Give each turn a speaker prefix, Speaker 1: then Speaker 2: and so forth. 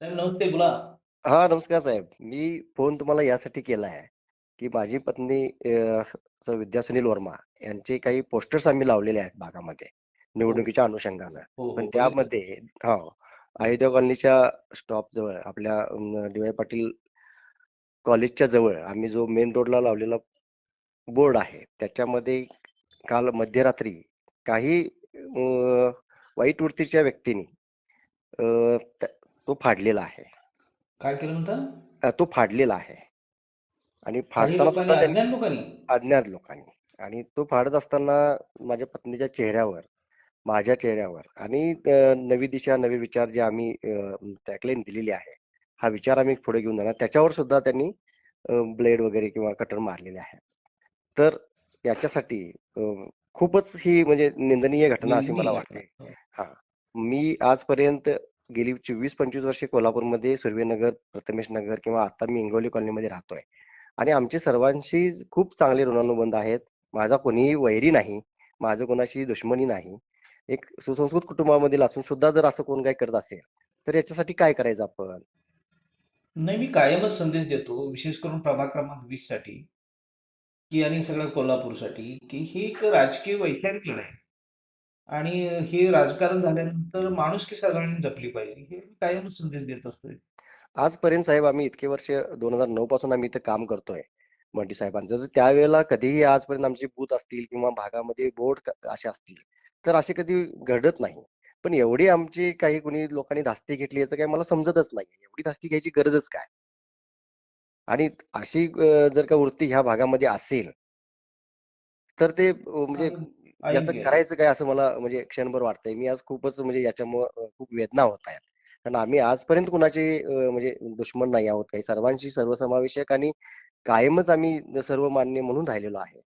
Speaker 1: साहेब नमस्ते बोला.
Speaker 2: हा नमस्कार साहेब. मी फोन तुम्हाला यासाठी केला आहे की माझी पत्नी अ, विद्या सुनील वर्मा यांचे काही पोस्टर्स आम्ही लावलेले आहेत भागामध्ये निवडणुकीच्या अनुषंगानं.
Speaker 1: हो हो
Speaker 2: पण
Speaker 1: बघितलं.
Speaker 2: त्यामध्ये हो अयोध्या कॉलनीच्या स्टॉप जवळ आपल्या डी वाय पाटील कॉलेजच्या जवळ आम्ही जो मेन रोडला लावलेला बोर्ड आहे त्याच्यामध्ये काल मध्यरात्री काही अ, वाईट वृत्तीच्या व्यक्तींनी अ, त्या- तो फाडलेला आहे.
Speaker 1: काय केलं म्हणता?
Speaker 2: तो फाडलेला आहे. आणि फाडताना अज्ञात लोकांनी? आणि तो फाडत असताना माझ्या पत्नीच्या चेहऱ्यावर माझ्या चेहऱ्यावर आणि नवी दिशा नवे विचार जे आम्ही टॅगलाईन दिलेली आहे हा विचार आम्ही पुढे घेऊन जाणार. त्याच्यावर सुद्धा त्यांनी ब्लेड वगैरे किंवा कटर मारलेले आहे तर याच्यासाठी खूपच ही म्हणजे निंदनीय घटना अशी मला वाटते. हा. मी आजपर्यंत गेली चोवीस पंचवीस वर्षे कोल्हापूरमध्ये सुर्वेनगर प्रथमेश नगर किंवा आता मी इंगोली कॉलनीमध्ये राहतोय. आणि आमचे सर्वांशी खूप चांगले ऋणानुबंध आहेत. माझा कोणीही वैरी नाही. माझं कोणाशी दुश्मनी नाही. एक सुसंस्कृत कुटुंबामधील असून सुद्धा जर असं कोण काही करत असेल तर याच्यासाठी काय करायचं आपण?
Speaker 1: नाही मी कायमच संदेश देतो विशेष करून प्रभाग क्रमांक वीससाठी की आणि सगळ्या कोल्हापूरसाठी की ही एक राजकीय वैचारिक लढाई. आणि हे राजकारण झाल्यानंतर माणुसकी सगळ्यांनी जपली पाहिजे हे मी कायमच संदेश देत असतोय.
Speaker 2: आजपर्यंत साहेब आम्ही इतके वर्ष दोन हजार नऊ पासून आम्ही इथं काम करतोय बंटी साहेबांचं. जर त्यावेळेला कधीही आजपर्यंत आमचे बूथ असतील किंवा भागामध्ये बोर्ड असे असतील तर असे कधी घडत नाही. पण एवढी आमची काही कोणी लोकांनी धास्ती घेतली याचं काही मला समजतच नाही. एवढी धास्ती घ्यायची गरजच काय? आणि अशी जर का वृत्ती ह्या भागामध्ये असेल तर ते म्हणजे याचं. करायचं काय असं मला म्हणजे क्षणभर वाटतंय. मी आज खूपच म्हणजे याच्यामुळं खूप वेदना होत आहेत. कारण आम्ही आजपर्यंत कुणाचे म्हणजे दुश्मन नाही आहोत काही. सर्वांशी सर्वसमावेशक आणि कायमच आम्ही सर्व मान्य म्हणून राहिलेलो आहे.